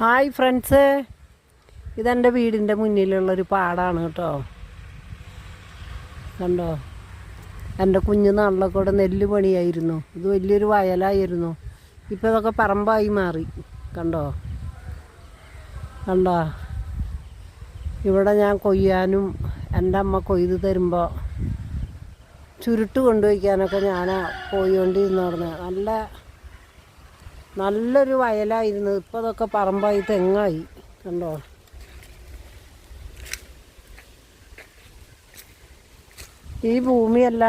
Hi friends. ഇതെന്റെ വീടിന്റെ മുന്നിലുള്ളൊരു പാടാണ് കേട്ടോ. കണ്ടോ? എന്റെ കുഞ്ഞു നാളിലൊക്കെ നെല്ല് പണിയായിരുന്നു. ഇത് വലിയൊരു വയലായിരുന്നു. ഇപ്പോൾ ഇതൊക്കെ പറമ്പായി മാറി. കണ്ടോ? കണ്ടോ? ഇവിടെ ഞാൻ കൊയ്യാനും എന്റെ അമ്മ കൊയ്ത് തരുമ്പോൾ ചുരുട്ട് കൊണ്ടുവയ്ക്കാനൊക്കെ ഞാൻ പോയിക്കൊണ്ടിരുന്നു പറഞ്ഞ നല്ല നല്ലൊരു വയലായിരുന്നു. ഇപ്പോൾ അതൊക്കെ പറമ്പായി തെങ്ങായി. കണ്ടോ? ഈ ഭൂമിയല്ല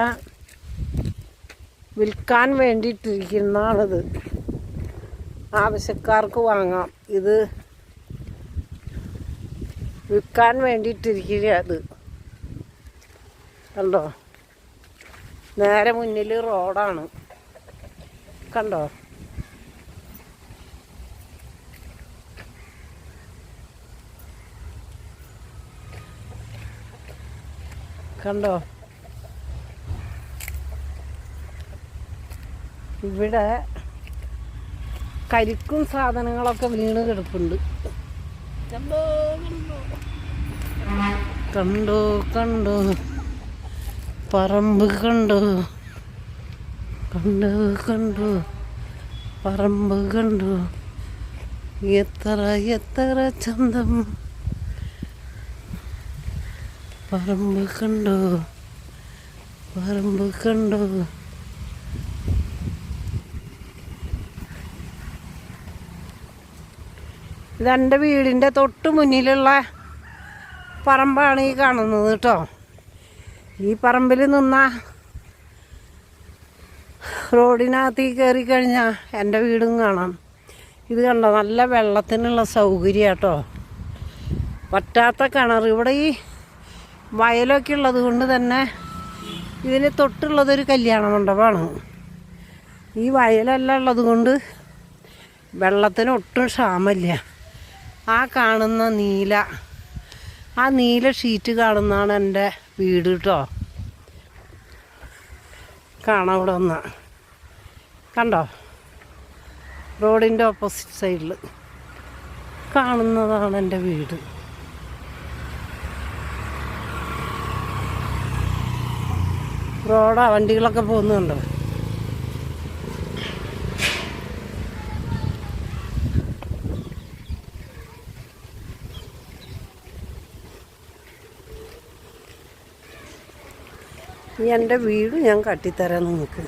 വിൽക്കാൻ വേണ്ടിയിട്ടിരിക്കുന്നതാണിത്. ആവശ്യക്കാർക്ക് വാങ്ങാം. ഇത് വിൽക്കാൻ വേണ്ടിയിട്ടിരിക്കുക അത് കണ്ടോ? നേരെ മുന്നിൽ റോഡാണ്. കണ്ടോ? കണ്ടോ? ഇവിടെ കരിക്കും സാധനങ്ങളൊക്കെ വീണ് കിടപ്പുണ്ട്. കണ്ടു കണ്ടു? പറമ്പ് കണ്ടു? കണ്ടു കണ്ടു? പറമ്പ് കണ്ടു? എത്ര എത്ര ചന്തം പറമ്പ് കണ്ടോ? പറമ്പ് കണ്ടോ? ഇതെന്റെ വീടിന്റെ തൊട്ട് മുന്നിലുള്ള പറമ്പാണ് ഈ കാണുന്നത് കേട്ടോ. ഈ പറമ്പിൽ നിന്ന റോഡിനകത്ത് കയറി കഴിഞ്ഞാൽ എന്റെ വീടും കാണാം. ഇത് കണ്ടോ? നല്ല വെള്ളത്തിനുള്ള സൗകര്യം കേട്ടോ. പറ്റാത്ത കിണർ. ഇവിടെ ഈ വയലൊക്കെ ഉള്ളത് കൊണ്ട് തന്നെ ഇതിന് തൊട്ടുള്ളതൊരു കല്യാണ മണ്ഡപമാണ്. ഈ വയലെല്ലാം ഉള്ളത് കൊണ്ട് വെള്ളത്തിന് ഒട്ടും ക്ഷാമമില്ല. ആ കാണുന്ന നീല ആ നീല ഷീറ്റ് കാണുന്നതാണ് എന്റെ വീട് കേട്ടോ കാണാം ഇവിടെ ഒന്ന്. കണ്ടോ? റോഡിന്റെ ഓപ്പോസിറ്റ് സൈഡിൽ കാണുന്നതാണ് എന്റെ വീട്. റോഡാ വണ്ടികളൊക്കെ പോകുന്നുണ്ട്? ഈ എന്റെ വീട് ഞാൻ കട്ടിത്തരാൻ നിങ്ങൾക്ക്